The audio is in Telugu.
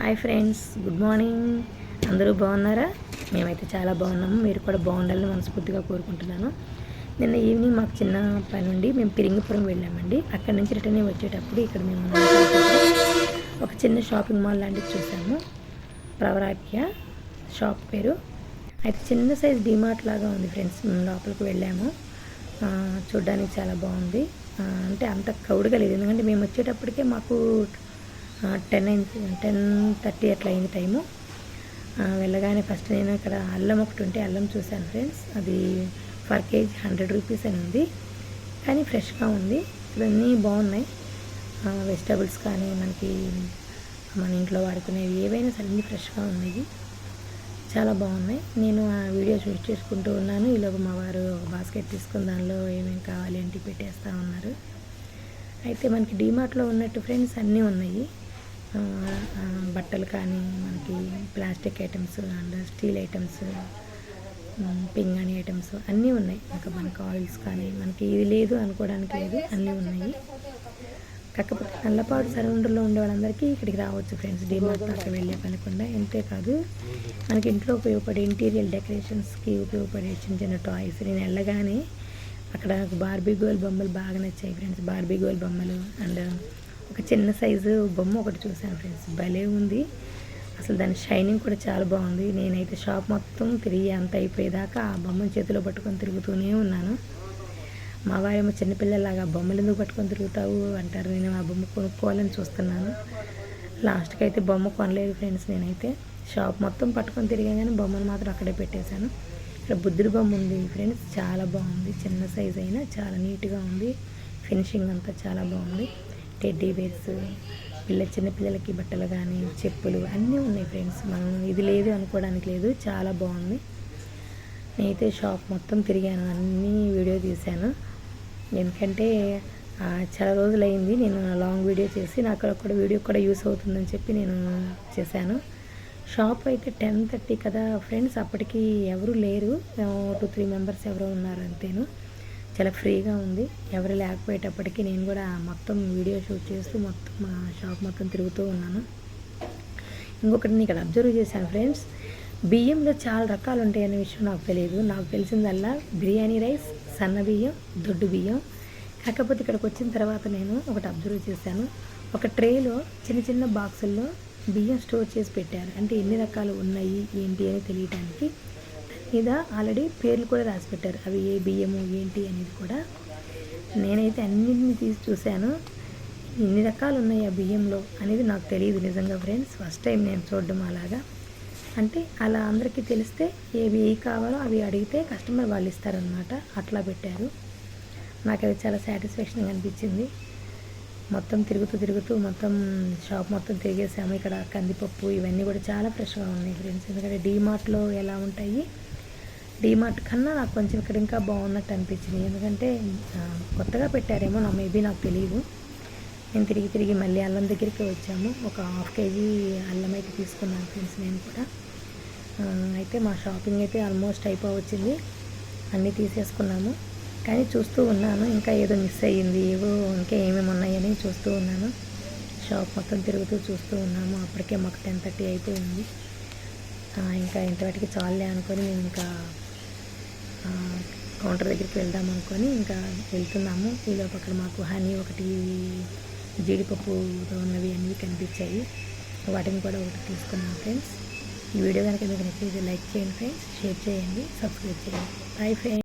Hi friends good morning. అందరూ బాగున్నారా? మేమైతే చాలా బాగున్నాము. మీరు కూడా బాగుండాలని మనస్ఫూర్తిగా కోరుకుంటున్నాను. నిన్న ఈవినింగ్ మాకు చిన్న పని ఉండి మేము పిరింగిపురం వెళ్ళామండి. అక్కడి నుంచి రిటర్న్ వచ్చేటప్పుడు ఇక్కడ మేము ఒక చిన్న షాపింగ్ మాల్ లాంటిది చూసాము. ప్రవరాఖ్య షాప్ పేరు. అయితే చిన్న సైజ్ డిమార్ట్ లాగా ఉంది ఫ్రెండ్స్. మేము లోపలికి వెళ్ళాము. చూడ్డానికి చాలా బాగుంది. అంటే అంత క్రౌడ్గా లేదు. ఎందుకంటే మేము వచ్చేటప్పటికే మాకు టెన్ అయింది టెన్ థర్టీ అట్లా అయింది టైము వెళ్ళగానే ఫస్ట్ నేను ఇక్కడ అల్లం ఒకటి ఉంటే అల్లం చూశాను ఫ్రెండ్స్ అది పర్ కేజీ హండ్రెడ్ రూపీస్ అని ఉంది. కానీ ఫ్రెష్గా ఉంది. ఇవన్నీ బాగున్నాయి. వెజిటబుల్స్ కానీ మనకి మన ఇంట్లో వాడుకునేవి ఏవైనా సరే అన్నీ ఫ్రెష్గా ఉన్నాయి. చాలా బాగున్నాయి. నేను ఆ వీడియో షూట్ చేసుకుంటూ ఉన్నాను. ఈలోపు మా వారు బాస్కెట్ తీసుకుని దానిలో ఏమేమి కావాలి ఏంటి పెట్టేస్తూ ఉన్నారు. అయితే మనకి డీమార్ట్లో ఉన్నట్టు ఫ్రెండ్స్ అన్నీ ఉన్నాయి. బట్టలు కానీ మనకి plastic items and steel items పింగాణి items అన్నీ ఉన్నాయి. ఇంకా మనకి ఆయిల్స్ కానీ మనకి ఇది లేదు అనుకోవడానికి లేదు అన్నీ ఉన్నాయి. కాకపోతే నల్లపాడు సరౌండర్లో ఉండే వాళ్ళందరికీ ఇక్కడికి రావచ్చు ఫ్రెండ్స్. డిమార్ట్ దాకా వెళ్ళే పనికుండా. అంతే కాదు మనకి ఇంట్లో ఉపయోగపడే ఇంటీరియర్ డెకరేషన్స్కి ఉపయోగపడే చిన్న చిన్న టాయ్స్. నేను వెళ్ళగానే అక్కడ బార్బీ గోల్ బొమ్మలు బాగా నచ్చాయి ఫ్రెండ్స్. బార్బీ గోల్ బొమ్మలు అండ్ ఒక చిన్న సైజు బొమ్మ ఒకటి చూశాను ఫ్రెండ్స్. భలే ఉంది. అసలు దాని షైనింగ్ కూడా చాలా బాగుంది. నేనైతే షాప్ మొత్తం తిరిగి అంత అయిపోయేదాకా ఆ బొమ్మను చేతిలో పట్టుకొని తిరుగుతూనే ఉన్నాను. మా వారేమో చిన్నపిల్లలాగా బొమ్మలు ఎందుకు పట్టుకొని తిరుగుతావు అంటారు. నేను ఆ బొమ్మ కొనుక్కోవాలని చూస్తున్నాను. లాస్ట్కి అయితే బొమ్మ కొనలేదు ఫ్రెండ్స్ నేనైతే. షాప్ మొత్తం పట్టుకొని తిరిగాను కానీ బొమ్మను మాత్రం అక్కడే పెట్టేశాను. ఇక్కడ బుద్ధుడి బొమ్మ ఉంది ఫ్రెండ్స్. చాలా బాగుంది. చిన్న సైజ్ అయినా చాలా నీట్గా ఉంది. ఫినిషింగ్ అంతా చాలా బాగుంది. టెడ్డీ బేర్స్ పిల్ల చిన్నపిల్లలకి బట్టలు కానీ చెప్పులు అన్నీ ఉన్నాయి ఫ్రెండ్స్. మనం ఇది లేదు అనుకోవడానికి లేదు చాలా బాగుంది. నేనైతే షాప్ మొత్తం తిరిగాను అన్నీ వీడియో తీశాను. ఎందుకంటే చాలా రోజులు అయింది నేను లాంగ్ వీడియో చేసి నాకు కూడా వీడియో కూడా యూస్ అవుతుందని చెప్పి నేను చేశాను. షాప్ అయితే టెన్ థర్టీ కదా ఫ్రెండ్స్ అప్పటికి ఎవరు లేరు. టూ త్రీ మెంబర్స్ ఎవరో ఉన్నారు అంతేను. చాలా ఫ్రీగా ఉంది. ఎవరు లేకపోయేటప్పటికి నేను కూడా మొత్తం వీడియో షూట్ చేస్తూ మొత్తం మా షాప్ మొత్తం తిరుగుతూ ఉన్నాను. ఇంకొకటి నేను ఇక్కడ అబ్జర్వ్ చేశాను ఫ్రెండ్స్. బియ్యంలో చాలా రకాలు ఉంటాయి అనే విషయం నాకు తెలియదు. నాకు తెలిసిందల్లా బిర్యానీ రైస్ సన్న బియ్యం దొడ్డు బియ్యం. కాకపోతే ఇక్కడికి వచ్చిన తర్వాత నేను ఒకటి అబ్జర్వ్ చేశాను. ఒక ట్రేలో చిన్న చిన్న బాక్సుల్లో బియ్యం స్టోర్ చేసి పెట్టారు. అంటే ఎన్ని రకాలు ఉన్నాయి ఏంటి అని తెలియటానికి మీద ఆల్రెడీ పేర్లు కూడా రాసి పెట్టారు అవి ఏ బియ్యము ఏంటి అనేది కూడా. నేనైతే అన్నింటిని తీసి చూశాను. ఎన్ని రకాలు ఉన్నాయి ఆ బియ్యంలో అనేది నాకు తెలియదు నిజంగా ఫ్రెండ్స్. ఫస్ట్ టైం నేను చూడడం అలాగా. అంటే అలా అందరికీ తెలిస్తే ఏవి ఏవి కావాలో అవి అడిగితే కస్టమర్ వాళ్ళు ఇస్తారనమాట అట్లా పెట్టారు. నాకు అది చాలా సాటిస్ఫాక్షన్గా అనిపించింది. మొత్తం తిరుగుతూ తిరుగుతూ మొత్తం షాప్ మొత్తం తిరిగేసాము. ఇక్కడ కందిపప్పు ఇవన్నీ కూడా చాలా ఫ్రెష్గా ఉన్నాయి ఫ్రెండ్స్. ఎందుకంటే డీమార్ట్లో ఎలా ఉంటాయి డీమార్ట్ కన్నా నాకు కొంచెం ఇక్కడ ఇంకా బాగున్నట్టు అనిపించింది. ఎందుకంటే కొత్తగా పెట్టారేమో నా మేబీ నాకు తెలియదు నేను తిరిగి తిరిగి మళ్ళీ అల్లం దగ్గరికి వచ్చాము. ఒక హాఫ్ కేజీ అల్లం అయితే తీసుకున్నాను ఫ్రెండ్స్ నేను కూడా. అయితే మా షాపింగ్ అయితే ఆల్మోస్ట్ అయిపోవచ్చింది. అన్నీ తీసేసుకున్నాము. కానీ చూస్తూ ఉన్నాను. ఇంకా ఏదో మిస్ అయ్యింది. ఏవో ఇంకా ఏమేమి ఉన్నాయని చూస్తూ ఉన్నాను. షాప్ మొత్తం తిరుగుతూ చూస్తూ ఉన్నాము. అప్పటికే మాకు టెన్ థర్టీ అయిపోయింది. ఇంకా ఇంతవాటికి చాలే అనుకొని మేము ఇంకా కౌంటర్ దగ్గరికి వెళ్దాం అనుకొని ఇంకా వెళ్తున్నాము. ఈలోపు అక్కడ మాకు హనీ ఒకటి జీడిపప్పుతో ఉన్నవి అన్నీ కనిపించాయి. వాటిని కూడా ఒకటి తీసుకున్నాం ఫ్రెండ్స్. ఈ వీడియో కనుక మీకు నచ్చితే లైక్ చేయండి ఫ్రెండ్స్. షేర్ చేయండి. సబ్స్క్రైబ్ చేయండి. Bye friends